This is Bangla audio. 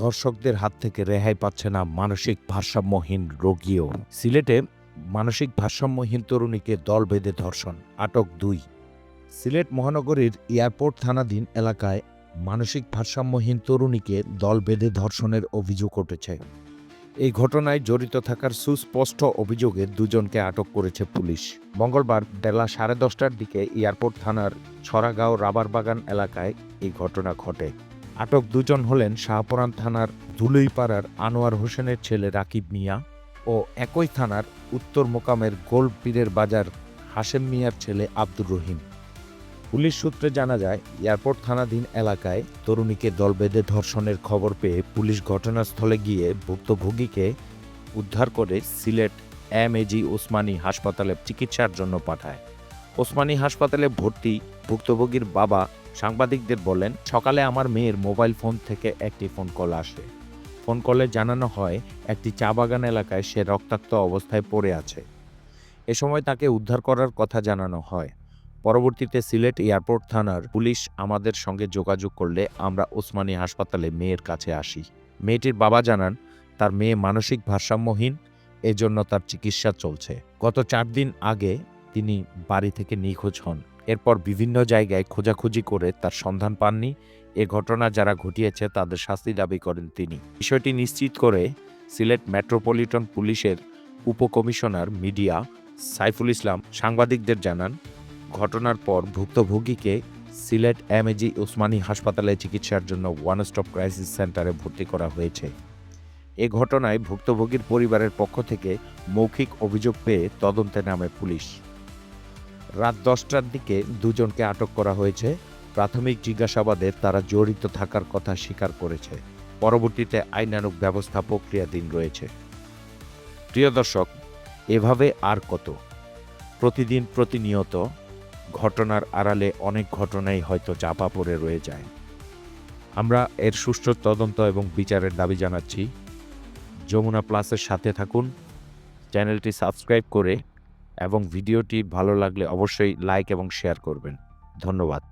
ধর্ষকদের হাত থেকে রেহাই পাচ্ছে না মানসিক ভারসাম্যহীন রোগীও। সিলেটে মানসিক ভারসাম্যহীন তরুণীকে দল বেঁধে ধর্ষণ, আটক দুই। সিলেট মহানগরীর এয়ারপোর্ট থানাধীন এলাকায় মানসিক ভারসাম্যহীন তরুণীকে দল বেঁধে ধর্ষণের অভিযোগ উঠেছে। এই ঘটনায় জড়িত থাকার সুস্পষ্ট অভিযোগে দুজনকে আটক করেছে পুলিশ। মঙ্গলবার বেলা সাড়ে দশটার দিকে এয়ারপোর্ট থানার ছড়াগাঁও রাবার বাগান এলাকায় এই ঘটনা ঘটে। আটক দুজন হলেন শাহপরান থানার ধুলুইপাড়ার আনোয়ার হোসেনের ছেলে রাকিব মিয়া ও একই থানার উত্তর মোকামের গোলপীরের বাজার হাশেম মিয়ার ছেলে আব্দুর রহিম। পুলিশ সূত্রে জানা যায়, এয়ারপোর্ট থানাধীন এলাকায় তরুণীকে দল বেঁধে ধর্ষণের খবর পেয়ে পুলিশ ঘটনাস্থলে গিয়ে ভুক্তভোগীকে উদ্ধার করে সিলেট এম এজি ওসমানী হাসপাতালে চিকিৎসার জন্য পাঠায়। ওসমানী হাসপাতালে ভর্তি ভুক্তভোগীর বাবা সাংবাদিকদের বলেন, সকালে আমার মেয়ের মোবাইল ফোন থেকে একটি ফোন কল আসে। ফোন কলে জানানো হয়, একটি চা বাগান এলাকায় সে রক্তাক্ত অবস্থায় পড়ে আছে। এ সময় তাকে উদ্ধার করার কথা জানানো হয়। পরবর্তীতে সিলেট এয়ারপোর্ট থানার পুলিশ আমাদের সঙ্গে যোগাযোগ করলে আমরা ওসমানী হাসপাতালে মেয়ের কাছে আসি। মেয়েটির বাবা জানান, তার মেয়ে মানসিক ভারসাম্যহীন, এজন্য তার চিকিৎসা চলছে। গত চার দিন আগে তিনি বাড়ি থেকে নিখোঁজ হন। এরপর বিভিন্ন জায়গায় খোঁজাখুঁজি করে তার সন্ধান পাননি। এ ঘটনা যারা ঘটিয়েছে তাদের শাস্তি দাবি করেন তিনি। বিষয়টি নিশ্চিত করে সিলেট মেট্রোপলিটন পুলিশের উপকমিশনার মিডিয়া সাইফুল ইসলাম সাংবাদিকদের জানান, ঘটনার পর ভুক্তভোগীকে সিলেট এমএজি ওসমানী হাসপাতালে চিকিৎসার জন্য ওয়ান স্টপ ক্রাইসিস সেন্টারে ভর্তি করা হয়েছে। এ ঘটনায় ভুক্তভোগীর পরিবারের পক্ষ থেকে মৌখিক অভিযোগ পেয়ে তদন্তে নামে পুলিশ। রাত দশটার দিকে দুজনকে আটক করা হয়েছে। প্রাথমিক জিজ্ঞাসাবাদে তারা জড়িত থাকার কথা স্বীকার করেছে। পরবর্তীতে আইনানুগ ব্যবস্থা প্রক্রিয়াধীন রয়েছে। প্রিয় দর্শক, এভাবে আর কত? প্রতিদিন প্রতিনিয়ত ঘটনার আড়ালে অনেক ঘটনাই হয়তো চাপা পড়ে রয়ে যায়। আমরা এর সুষ্ঠু তদন্ত এবং বিচারের দাবি জানাচ্ছি। যমুনা প্লাসের সাথে থাকুন। চ্যানেলটি সাবস্ক্রাইব করে এবং ভিডিওটি ভালো লাগলে অবশ্যই লাইক এবং শেয়ার করবেন। ধন্যবাদ।